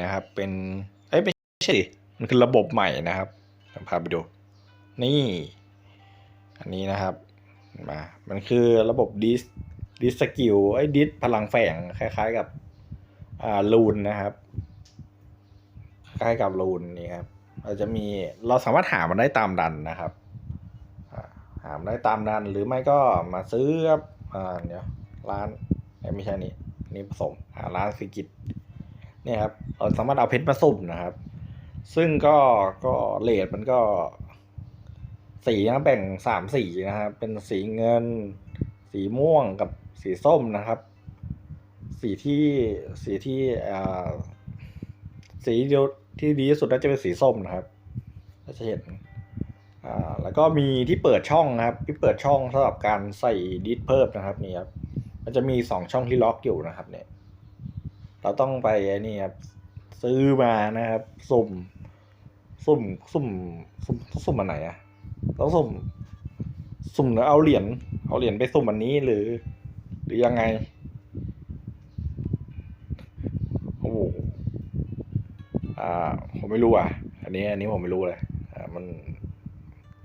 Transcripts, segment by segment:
นะครับ เป็นเอ้ยไม่ใช่ดิมันคือระบบใหม่นะครับผมพาไปดู นี่ อันนี้นะครับมามันคือระบบดิสดิสสกิลไอ้ดิสพลังแฝงคล้าย ๆกับอ่าลูนนะครับคล้ายกับลูนนี่ครับเราจะมีเราสามารถหามันได้ตามดันนะครับหามันได้ตามดันหรือไม่ก็มาซื้อครับอ่าเดี๋ยวร้านเอ้ไม่ใช่นี่นี่ผสมหาร้านฟิกิต เนี่ยครับเราสามารถเอาเพชรมาสุ่มนะครับ ซึ่งก็ก็เลทมันก็ สีนะแบ่งสามสีนะครับ เป็นสีเงิน สีม่วงกับสีส้มนะครับ สีที่สีที่อ่าสีเดียวที่ดีที่สุดน่าจะเป็นสีส้มนะครับเราจะเห็นอ่าแล้วก็มีที่เปิดช่องนะครับ ที่เปิดช่องสำหรับการใส่ดิสเพิ่มนะครับนี่ครับมันจะมีสองช่องที่ล็อกอยู่นะครับเนี่ย เราต้องไปนี่ครับซื้อมานะครับสุ่มสุ่มสุ่มสุ่มสุ่มอันไหนอะต้องสุ่ม สุ่มแล้วเอาเหรียญเอาเหรียญไปสุ่มอันนี้หรือ หรือยังไงโอ้โหอ่า ผมไม่รู้อะ อันนี้ อันนี้ผมไม่รู้เลยอ่ามัน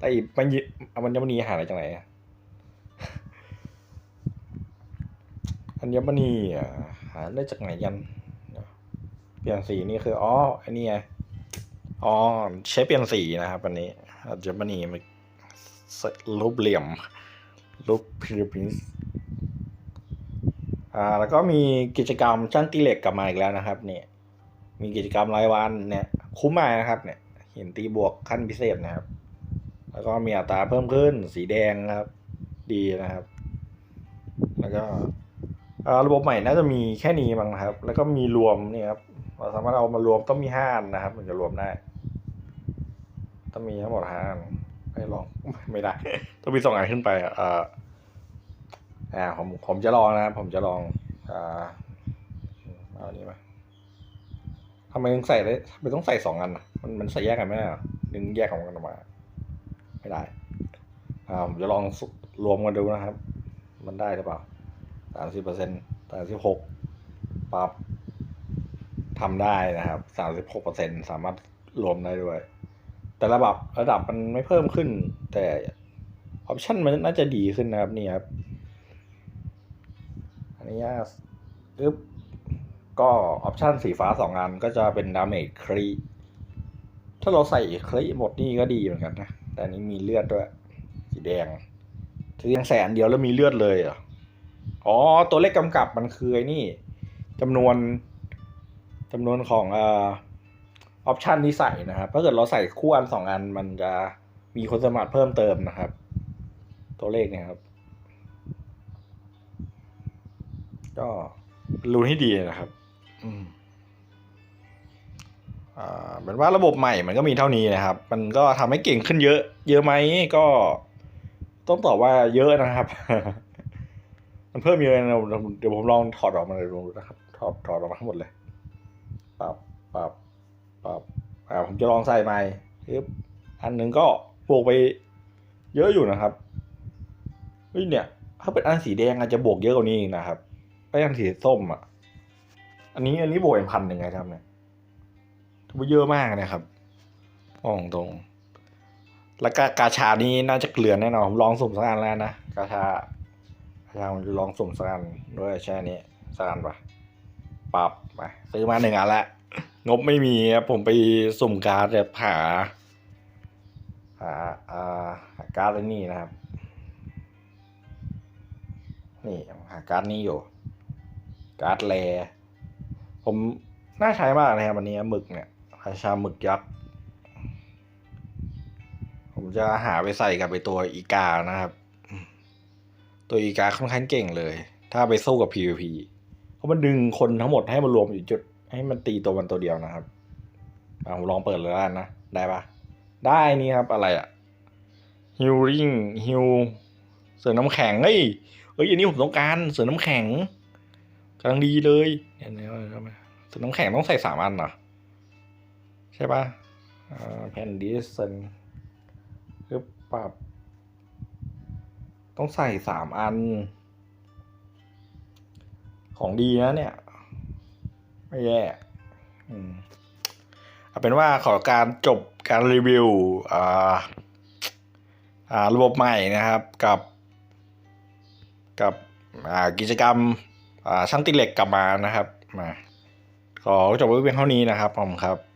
ไอ้มันยิมันจะมันนีหาอะไรจากไหนอะอัญมณีอะาได้จากไหนกัน เปลี่ยนสีนี่คืออ๋อไอันนี้ไงอ๋อใช้เปลี่ยนสีนะครับอันนี้อัญมณีมันรูปเหลี่ยมรูปพีระมิดอ่าแล้วก็มีกิจกรรมช่างตีเหล็กกลับมาอีกแล้วนะครับ เนี่ย มีกิจกรรมรายวันเนี่ย คุ้มมากนะครับ เนี่ยเห็นตีบวกขั้นพิเศษนะครับ แล้วก็มีอัตราเพิ่มขึ้นสีแดงครับ ดีนะครับ แล้วก็ ระบบใหม่น่าจะมีแค่นี้มั้งครับ แล้วก็มีรวมนี่ครับเราสามารถเอามารวมต้องมีห้าอันนะครับถึงจะรวมได้ ต้องมีทั้งหมดห้าอันไม่ลองไม่ได้ ต้องมีสองอันขึ้นไปอะเอ่ออ่าผมผมจะลองนะครับผมจะลองอ่าเอาอันนี้มาทำไมต้องใส่ได้ทำไมต้องใส่สองอันอะมันมันใส่แยกกันไม่ได้หรอดึงแยกของกันออกมา ไม่ได้อ่าผมจะลองรวมกันดูนะครับ มันได้หรือเปล่า สามสิบเปอร์เซ็นต์สามสิบหกปรับทำได้นะครับสามสิบหกเปอร์เซ็นต์สามารถรวมได้ด้วย แต่ระดับระดับมันไม่เพิ่มขึ้น แต่ออปชันมันน่าจะดีขึ้นนะครับนี่ครับอันนี้อึ๊บก็ออปชันสีฟ้าสองอันก็จะเป็นดาเมจครีถ้าเราใส่ครีหมดนี่ก็ดีเหมือนกันนะ แต่นี้มีเลือดด้วย สีแดงคือยังแสนเดียวแล้วมีเลือดเลยเหร อ๋อ ตัวเลขกำกับมันคือไอ้นี่จำนวนจำนวนของเอ่อออปชันที่ใส่นะครับถ้าเกิดเราใส่คู่อันสองอันมันจะมีคุณสมบัติเพิ่มเติมนะครับ ตัวเลขเนี่ยครับ ก็รู้ให้ดีนะครับ อืมอ่าเป็นว่าระบบใหม่มันก็มีเท่านี้นะครับ มันก็ทำให้เก่งขึ้นเยอะ เยอะไหมก็ต้องตอบว่าเยอะนะครับ มันเพิ่มเยอะนะเดี๋ยวผมลองถอดออกมาเลยดูนะครับถอดถอดออกมาทั้งหมดเลยปรับปรับปรับอ่าผมจะลองใส่ใหม่ปึ๊บอันหนึ่งก็บวกไปเยอะอยู่นะครับเฮ้ยเนี่ย ถ้าเป็นอันสีแดงอาจจะบวกเยอะกว่านี้นะครับไอ้อันสีส้มอะ อันนี้อันนี้บวกเป็นพันหนึ่งไงครับเนี่ยถือว่าเยอะมากนะครับมองตรง แล้วก็กาชานี้น่าจะเกลือนแน่นอนผมลองสุ่มสักอันแล้วนะกาชา กาชาผมจะลองสุ่มสกันด้วยแช่นี้สกันปะปรับไปซื้อมาหนึ่งอันละงบไม่มีครับผมไปสุ่มการ์ดแบบหาหาอ่าหาการ์ดไอ้นี่นะครับ นี่หาการ์ดนี้อยู่ การ์ดแลผมน่าใช้มากนะครับวันนี้หมึกเนี่ยราชาหมึกยักษ์ผมจะหาไปใส่กับไปตัวอีกานะครับ ตัวอีกาค่อนข้างเก่งเลย ถ้าไปสู้กับ PVP เพราะมันดึงคนทั้งหมดให้มารวมอยู่จุด ให้มันตีตัวมันตัวเดียวนะครับอะผมลองเปิดเลยแล้วนะ ได้ปะได้นี่ครับอะไรอะฮิลลิ่งฮิลเสือน้ำแข็งเฮ้ยเฮ้ยอันนี้ผมต้องการเสือน้ำแข็งกำลังดีเลยเนี่ยเนี่ยเสือน้ำแข็งต้องใส่สามอันเหรอใช่ปะแผ่นดิสเซนคือปรับ ต้องใส่สามอัน ของดีนะเนี่ย ไม่แย่อืมเอาเป็นว่าขอการจบการรีวิวอ่าอ่าระบบใหม่นะครับกับ กับอ่ากิจกรรมอ่าช่างติดเหล็กกลับมานะครับมาขอจบไว้เพียงเท่านี้นะครับผมครับ